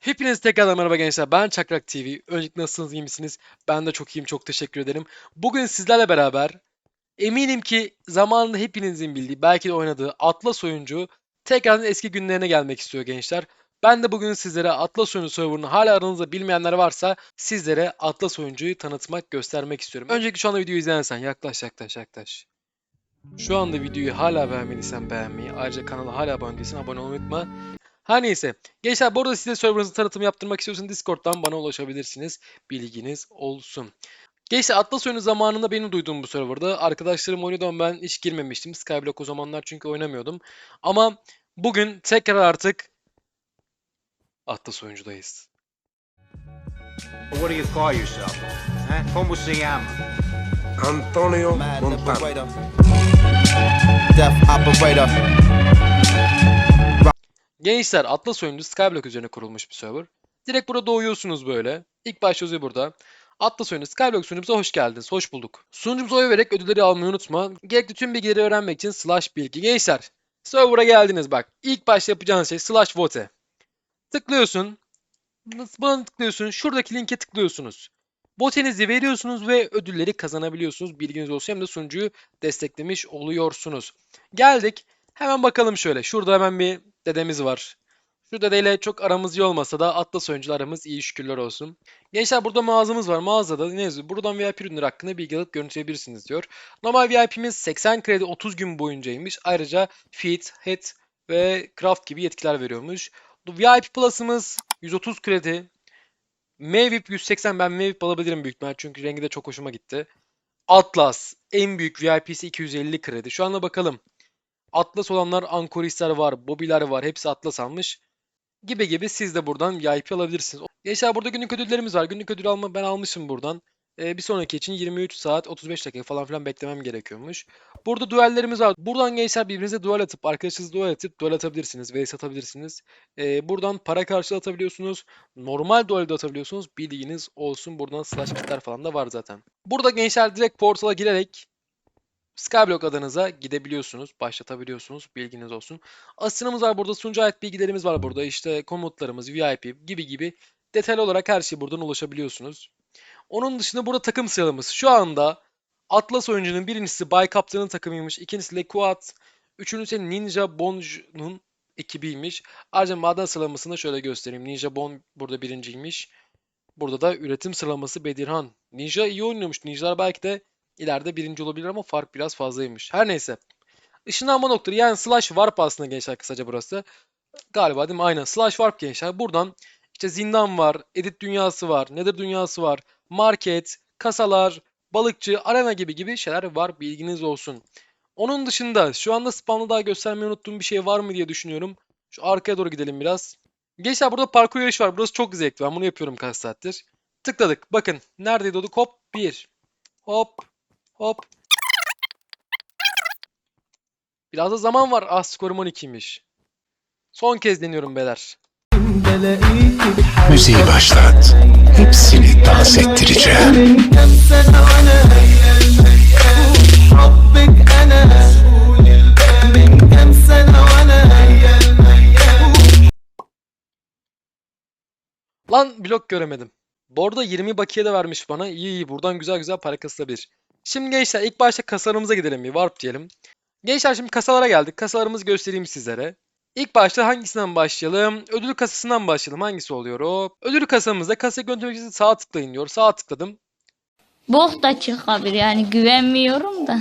Hepiniz tekrardan merhaba gençler. Ben Çakrak TV. Öncelikle nasılsınız, iyi misiniz? Ben de çok iyiyim, çok teşekkür ederim. Bugün sizlerle beraber eminim ki zamanında hepinizin bildiği, belki de oynadığı Atlas oyuncu tekrardan eski günlerine gelmek istiyor gençler. Ben de bugün sizlere Atlas oyuncu serverını hala aranızda bilmeyenler varsa sizlere Atlas oyuncuyu tanıtmak, göstermek istiyorum. Öncelikle şu anda videoyu izleyen sen yaklaş yaklaş yaklaş. Şu anda videoyu hala beğenmediysen beğenmeyi, ayrıca kanala hala abone değilsen abone olmayı unutma. Her neyse. Gençler bu arada size serverınızı tanıtım yaptırmak istiyorsanız Discord'dan bana ulaşabilirsiniz. Bilginiz olsun. Gençler Atlas oyunu zamanında benim duyduğum bu serverda. Arkadaşlarım oynadı ama ben hiç girmemiştim. Skyblock o zamanlar çünkü oynamıyordum. Ama bugün tekrar artık Atlas oyuncudayız. What do you call yourself? Huh? Como se llama? Antonio liberator. Death operator. Gençler Atlas oyuncu Skyblock üzerine kurulmuş bir server. Direkt burada doğuyorsunuz böyle. İlk baş yazıyor burada. Atlas oyunu Skyblock sunucumuza hoş geldiniz. Hoş bulduk. Sunucumuza oy vererek ödülleri almayı unutma. Gerekli tüm bilgileri öğrenmek için slash bilgi. Gençler server'a geldiniz bak. İlk başta yapacağınız şey slash vote. Tıklıyorsun. Buna tıklıyorsun. Şuradaki linke tıklıyorsunuz. Botenizi veriyorsunuz ve ödülleri kazanabiliyorsunuz. Bilginiz olsun hem de sunucuyu desteklemiş oluyorsunuz. Geldik. Hemen bakalım şöyle. Şurada hemen bir dedemiz var. Şu dedeyle çok aramız iyi olmasa da Atlas oyuncular iyi şükürler olsun. Gençler burada mağazamız var. Mağazada ne yazıyor? Buradan VIP ürünler hakkında bilgi alıp görüntüleyebilirsiniz diyor. Normal VIP'miz 80 kredi 30 gün boyuncaymış. Ayrıca Feed, Head ve Craft gibi yetkiler veriyormuş. VIP Plus'ımız 130 kredi. Mavip 180 ben Mavip alabilirim büyük ihtimal çünkü rengi de çok hoşuma gitti. Atlas en büyük VIP'si 250 kredi. Şu anda bakalım. Atlas olanlar Ankoristler var, Bobiler var. Hepsi Atlas almış. Gibi gibi siz de buradan VIP alabilirsiniz. Gençler burada günlük ödüllerimiz var. Günlük ödül alma ben almışım buradan. Ee, bir sonraki için 23 saat 35 dakika falan filan beklemem gerekiyormuş. Burada duellerimiz var. Buradan gençler birbirinize duel atıp arkadaşınızı duel atıp duel atabilirsiniz. Vs atabilirsiniz. Ee, buradan para karşılığı atabiliyorsunuz. Normal duel de atabiliyorsunuz. Bilginiz olsun. Buradan slash kitler falan da var zaten. Burada gençler direkt portala girerek Skyblock adınıza gidebiliyorsunuz, başlatabiliyorsunuz. Bilginiz olsun. Asınımız var burada, sunucu ait bilgilerimiz var burada. İşte komutlarımız, VIP gibi gibi detaylı olarak her şeye buradan ulaşabiliyorsunuz. Onun dışında burada takım sıralamız. Şu anda Atlas oyuncunun birincisi Bay Kaptan'ın takımıymış. İkincisi Lekuat. Üçüncüsü Ninja Bonj'un ekibiymiş. Ayrıca maden sıralamasını şöyle göstereyim. Ninja Bon burada birinciymiş. Burada da üretim sıralaması Bedirhan. Ninja iyi oynuyormuş. Ninjalar belki de ileride birinci olabilir ama fark biraz fazlaymış. Her neyse. Işınlanma noktaları yani slash warp aslında gençler kısaca burası. Galiba değil mi? Aynen. Slash warp gençler. Buradan işte zindan var, edit dünyası var, nether dünyası var, market, kasalar, balıkçı, arena gibi gibi şeyler var. Bilginiz olsun. Onun dışında şu anda spamda daha göstermeyi unuttuğum bir şey var mı diye düşünüyorum. Şu arkaya doğru gidelim biraz. Gençler burada parkur yarışı var. Burası çok zevkli. Ben bunu yapıyorum kaç saattir. Tıkladık. Bakın. Neredeydi o? Hop. 1. Hop. Hop. Biraz da zaman var. Ah skorum 12'ymiş. Son kez deniyorum beyler. Müziği başlat. Hepsini dans ettireceğim. Lan blok göremedim. Bu arada 20 bakiye de vermiş bana. İyi iyi buradan güzel güzel para kasılabilir. Şimdi gençler ilk başta kasalarımıza gidelim bir warp diyelim. Gençler şimdi kasalara geldik. Kasalarımızı göstereyim sizlere. İlk başta hangisinden başlayalım? Ödül kasasından başlayalım. Hangisi oluyor o? Ödül kasamızda kasayı götürmek için sağ tıklayın diyor. Sağ tıkladım. Bok da çıkabilir yani güvenmiyorum da.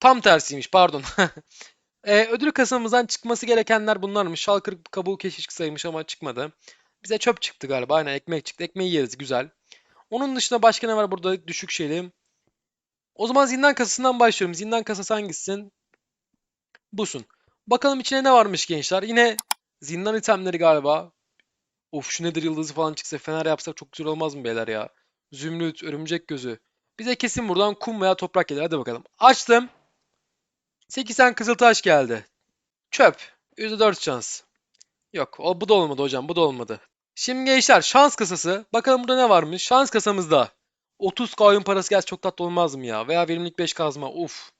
Tam tersiymiş pardon. Ee, ödül kasamızdan çıkması gerekenler bunlarmış. Şalkır kabuğu keşiş saymış ama çıkmadı. Bize çöp çıktı galiba. Aynen ekmek çıktı. Ekmeği yeriz güzel. Onun dışında başka ne var burada düşük şeyli? O zaman zindan kasasından başlıyorum. Zindan kasası hangisisin? Busun. Bakalım içine ne varmış gençler. Yine zindan itemleri galiba. Of şu nedir yıldızı falan çıksa fener yapsak çok güzel olmaz mı beyler ya? Zümrüt, örümcek gözü. Bize kesin buradan kum veya toprak gelir. Hadi bakalım. Açtım. 80 kızıltaş geldi. Çöp. %4 şans. Yok o bu da olmadı hocam bu da olmadı. Şimdi gençler şans kasası. Bakalım burada ne varmış? Şans kasamızda 30 oyun parası gelse çok tatlı olmaz mı ya? Veya verimlilik 5 kazma. Uf.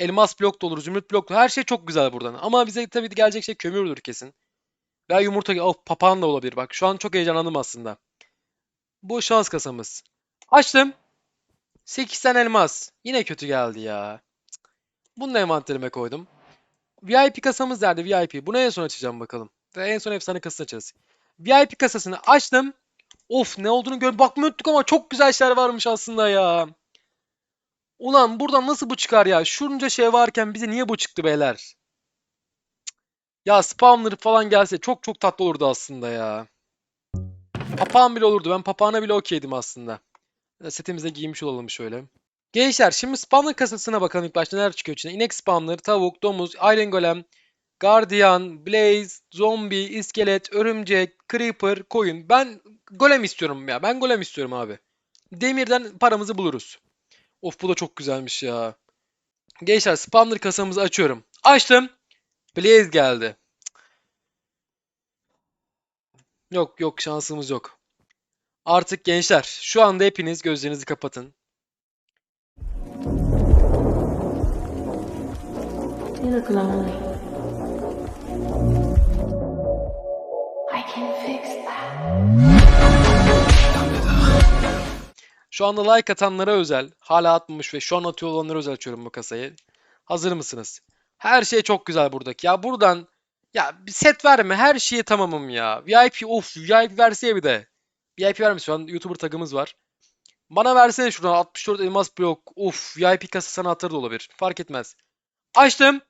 Elmas blok da olur, zümrüt blok da her şey çok güzel buradan. Ama bize tabii gelecek şey kömürdür kesin. Veya yumurta, oh papağan da olabilir bak. Şu an çok heyecanlandım aslında. Bu şans kasamız. Açtım. 8 tane elmas. Yine kötü geldi ya. Bunu da envanterime koydum. VIP kasamız nerede? VIP. Bunu en son açacağım bakalım. Ve en son efsane kasasını açarız. VIP kasasını açtım. Of ne olduğunu gör bakmayı unuttuk ama çok güzel şeyler varmış aslında ya. Ulan buradan nasıl bu çıkar ya? Şunca şey varken bize niye bu çıktı beyler? Ya spawner falan gelse çok çok tatlı olurdu aslında ya. Papağan bile olurdu. Ben papağana bile okeydim aslında. Setimize giymiş olalım şöyle. Gençler şimdi spawner kasasına bakalım ilk başta neler çıkıyor içine. İnek spawner, tavuk, domuz, iron golem, Guardian, Blaze, Zombi, iskelet, örümcek, Creeper, koyun. Ben golem istiyorum ya. Ben golem istiyorum abi. Demirden paramızı buluruz. Of bu da çok güzelmiş ya. Gençler spawner kasamızı açıyorum. Açtım. Blaze geldi. Yok yok şansımız yok. Artık gençler şu anda hepiniz gözlerinizi kapatın. You look lonely. I can fix that. Şu anda like atanlara özel, hala atmamış ve şu an atıyor olanlara özel açıyorum bu kasayı. Hazır mısınız? Her şey çok güzel buradaki. Ya buradan ya bir set verme. Her şeye tamamım ya. VIP of VIP verseye bir de. VIP vermiş şu an YouTuber tagımız var. Bana versene şuradan 64 elmas blok. Of VIP kasa sana atar da olabilir. Fark etmez. Açtım.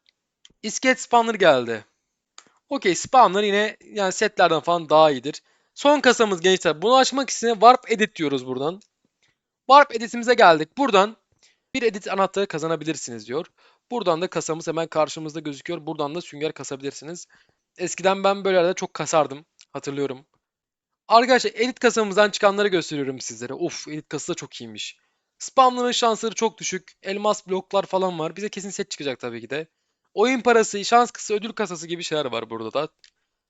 İskelet spawner geldi. Okey spawner yine yani setlerden falan daha iyidir. Son kasamız gençler. Bunu açmak için Warp Edit diyoruz buradan. Warp editimize geldik. Buradan bir edit anahtarı kazanabilirsiniz diyor. Buradan da kasamız hemen karşımızda gözüküyor. Buradan da sünger kasabilirsiniz. Eskiden ben böyle çok kasardım. Hatırlıyorum. Arkadaşlar edit kasamızdan çıkanları gösteriyorum sizlere. Of edit kasası da çok iyiymiş. Spamların şansları çok düşük. Elmas bloklar falan var. Bize kesin set çıkacak tabii ki de. Oyun parası, şans kısa, ödül kasası gibi şeyler var burada da.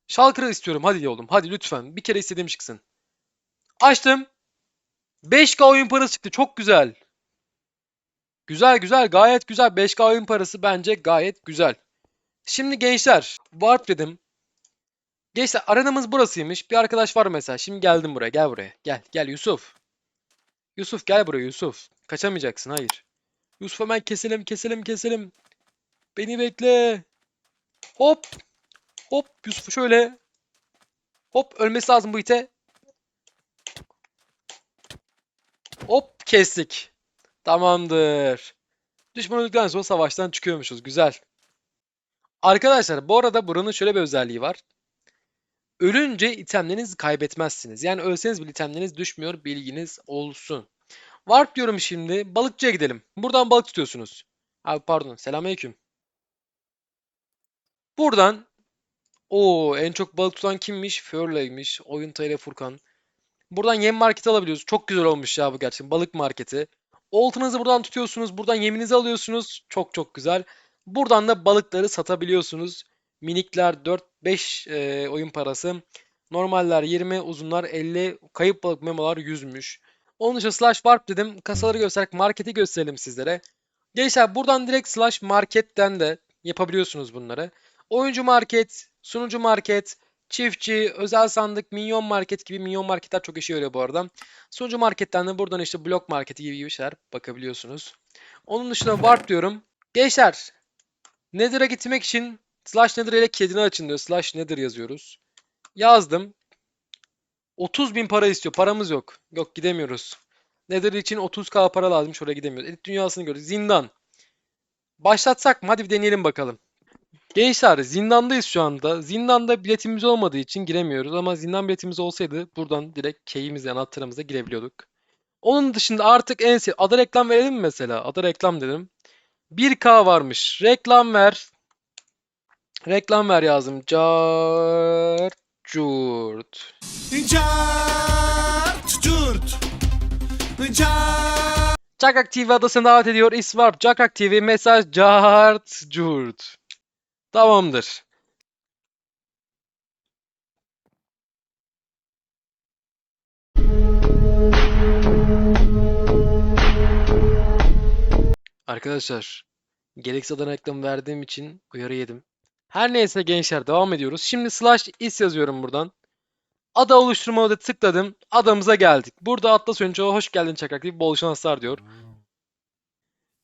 Shulker'ı istiyorum. Hadi oğlum. Hadi lütfen. Bir kere istediğim çıksın. Açtım. 5K oyun parası çıktı. Çok güzel. Güzel güzel. Gayet güzel. 5K oyun parası bence gayet güzel. Şimdi gençler. Warp dedim. Gençler arenamız burasıymış. Bir arkadaş var mesela. Şimdi geldim buraya. Gel buraya. Gel. Gel Yusuf. Yusuf gel buraya Yusuf. Kaçamayacaksın. Hayır. Yusuf hemen keselim keselim keselim. Beni bekle. Hop. Hop. Yusuf şöyle. Hop. Ölmesi lazım bu ite. Hop kestik. Tamamdır. Düşman öldükten sonra savaştan çıkıyormuşuz. Güzel. Arkadaşlar bu arada buranın şöyle bir özelliği var. Ölünce itemlerinizi kaybetmezsiniz. Yani ölseniz bile itemleriniz düşmüyor. Bilginiz olsun. Warp diyorum şimdi. Balıkçıya gidelim. Buradan balık tutuyorsunuz. Abi pardon. Selamünaleyküm. Buradan o en çok balık tutan kimmiş? Furley'miş. Oyun ile Furkan. Buradan yem marketi alabiliyoruz. Çok güzel olmuş ya bu gerçekten. Balık marketi. Oltanızı buradan tutuyorsunuz. Buradan yeminizi alıyorsunuz. Çok çok güzel. Buradan da balıkları satabiliyorsunuz. Minikler 4-5 e, oyun parası. Normaller 20, uzunlar 50, kayıp balık memolar 100'müş. Onun dışında slash warp dedim. Kasaları göstererek marketi gösterelim sizlere. Gençler buradan direkt slash marketten de yapabiliyorsunuz bunları. Oyuncu market, sunucu market, çiftçi, özel sandık, minyon market gibi minyon marketler çok işe yarıyor bu arada. Sunucu marketten de buradan işte blok marketi gibi gibi şeyler bakabiliyorsunuz. Onun dışında warp diyorum. Gençler Nether'a gitmek için slash nether ile kedini açın diyor. Slash nether yazıyoruz. Yazdım. 30 bin para istiyor. Paramız yok. Yok gidemiyoruz. Nether için 30k para lazım. Şuraya gidemiyoruz. Edit dünyasını görüyoruz. Zindan. Başlatsak mı? Hadi bir deneyelim bakalım. Gençler zindandayız şu anda. Zindanda biletimiz olmadığı için giremiyoruz ama zindan biletimiz olsaydı buradan direkt keyimize, anahtarımıza girebiliyorduk. Onun dışında artık en sev... Ada reklam verelim mi mesela? Ada reklam dedim. 1K varmış. Reklam ver. Reklam ver yazdım. Cart curt. Cakak TV adasına davet ediyor. İsvar Cakak TV mesaj cart curt. Tamamdır. Arkadaşlar Gereksiz adana reklamı verdiğim için uyarı yedim. Her neyse gençler devam ediyoruz. Şimdi slash is yazıyorum buradan. Ada oluşturma modu tıkladım. Adamıza geldik. Burada Atlas oyuncuya hoş geldin çakrak deyip bol şanslar diyor.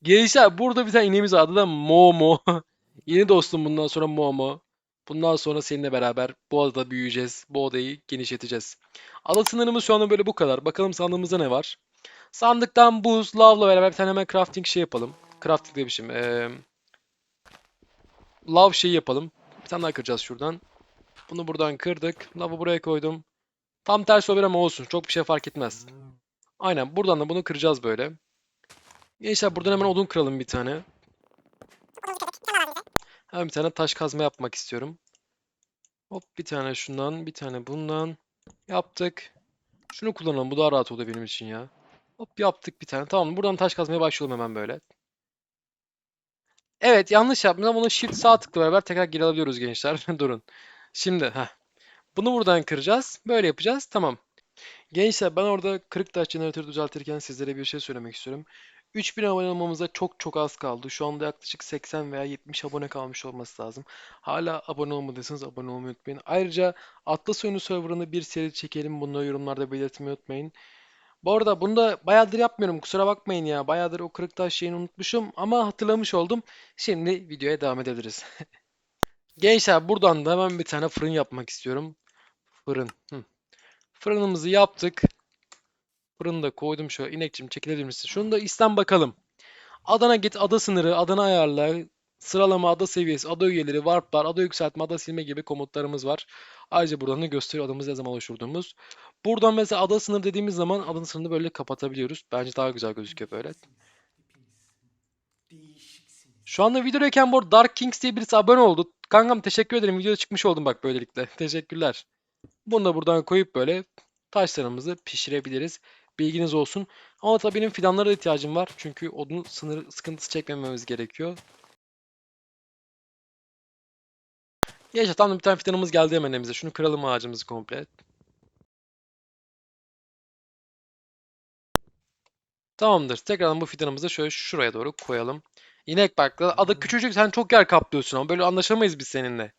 Gençler burada bir tane ineğimiz var. Adı da Momo. Yeni dostum bundan sonra Momo. Bundan sonra seninle beraber bu adada büyüyeceğiz. Bu odayı genişleteceğiz. Ada sınırımız şu anda böyle bu kadar. Bakalım sandığımızda ne var? Sandıktan buz, lavla beraber bir tane hemen crafting şey yapalım. Crafting demişim. Ee, lav şeyi yapalım. Bir tane daha kıracağız şuradan. Bunu buradan kırdık. Lavı buraya koydum. Tam ters olabilir ama olsun. Çok bir şey fark etmez. Aynen. Buradan da bunu kıracağız böyle. Gençler buradan hemen odun kıralım bir tane. Hemen bir tane taş kazma yapmak istiyorum. Hop bir tane şundan, bir tane bundan. Yaptık. Şunu kullanalım. Bu daha rahat oluyor benim için ya. Hop yaptık bir tane. Tamam buradan taş kazmaya başlayalım hemen böyle. Evet yanlış yaptım ama bunu shift sağ tıkla beraber tekrar geri alabiliyoruz gençler. Durun. Şimdi heh. Bunu buradan kıracağız. Böyle yapacağız. Tamam. Gençler ben orada kırık taş jeneratörü düzeltirken sizlere bir şey söylemek istiyorum. 3000 abone olmamıza çok çok az kaldı. Şu anda yaklaşık 80 veya 70 abone kalmış olması lazım. Hala abone olmadıysanız abone olmayı unutmayın. Ayrıca Atlas Oyunu serverında bir seri çekelim. Bunları yorumlarda belirtmeyi unutmayın. Bu arada bunu da bayağıdır yapmıyorum. Kusura bakmayın ya. Bayağıdır o kırık taş şeyini unutmuşum ama hatırlamış oldum. Şimdi videoya devam edebiliriz. Gençler buradan da hemen bir tane fırın yapmak istiyorum. Fırın. Hı. Fırınımızı yaptık. Fırını da koydum şöyle. İnekçim çekilebilir misin? Şunu da istem bakalım. Adana git, ada sınırı, adana ayarla, sıralama, ada seviyesi, ada üyeleri, warplar, ada yükseltme, ada silme gibi komutlarımız var. Ayrıca buradan da gösteriyor adamızı ne zaman oluşturduğumuz. Buradan mesela ada sınırı dediğimiz zaman adanın sınırını böyle kapatabiliyoruz. Bence daha güzel gözüküyor böyle. Şu anda videodayken bu Dark Kings diye birisi abone oldu. Kankam teşekkür ederim. Videoda çıkmış oldum bak böylelikle. Teşekkürler. Bunu da buradan koyup böyle taşlarımızı pişirebiliriz. Bilginiz olsun. Ama tabii benim fidanlara da ihtiyacım var. Çünkü odun sınır sıkıntısı çekmememiz gerekiyor. Yaşa tam da bir tane fidanımız geldi hemen elimize. Şunu kıralım ağacımızı komple. Tamamdır. Tekrardan bu fidanımızı şöyle şuraya doğru koyalım. İnek bak adı küçücük sen çok yer kaplıyorsun ama böyle anlaşamayız biz seninle.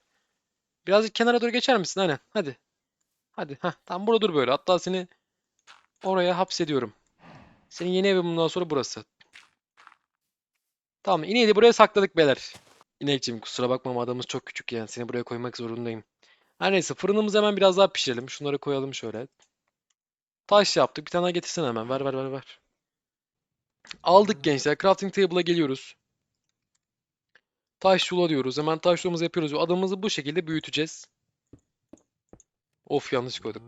Birazcık kenara doğru geçer misin? Aynen. Hadi. Hadi. Heh, tam burada dur böyle. Hatta seni oraya hapsediyorum. Senin yeni evin bundan sonra burası. Tamam. İneği de buraya sakladık beyler. İnekciğim kusura bakma ama adamız çok küçük yani. Seni buraya koymak zorundayım. Her neyse fırınımızı hemen biraz daha pişirelim. Şunları koyalım şöyle. Taş yaptık. Bir tane daha getirsene hemen. Ver ver ver ver. Aldık gençler. Crafting table'a geliyoruz. Taş yula diyoruz. Hemen taş yolumuzu yapıyoruz. Adamımızı bu şekilde büyüteceğiz. Of yanlış koyduk.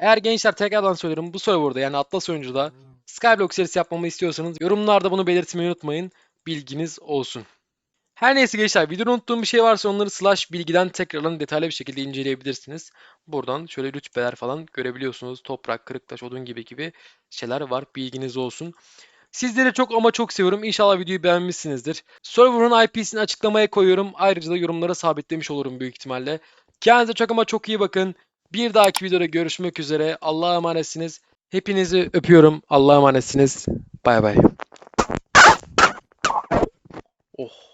Eğer gençler tekrardan söylüyorum bu serverda yani Atlas oyuncuda Skyblock serisi yapmamı istiyorsanız yorumlarda bunu belirtmeyi unutmayın. Bilginiz olsun. Her neyse gençler videoda unuttuğum bir şey varsa onları slash bilgiden tekrardan detaylı bir şekilde inceleyebilirsiniz. Buradan şöyle rütbeler falan görebiliyorsunuz. Toprak, kırık taş, odun gibi gibi şeyler var. Bilginiz olsun. Sizleri çok ama çok seviyorum. İnşallah videoyu beğenmişsinizdir. Server'ın IP'sini açıklamaya koyuyorum. Ayrıca da yorumlara sabitlemiş olurum büyük ihtimalle. Kendinize çok ama çok iyi bakın. Bir dahaki videoda görüşmek üzere. Allah'a emanetsiniz. Hepinizi öpüyorum. Allah'a emanetsiniz. Bay bay. Oh.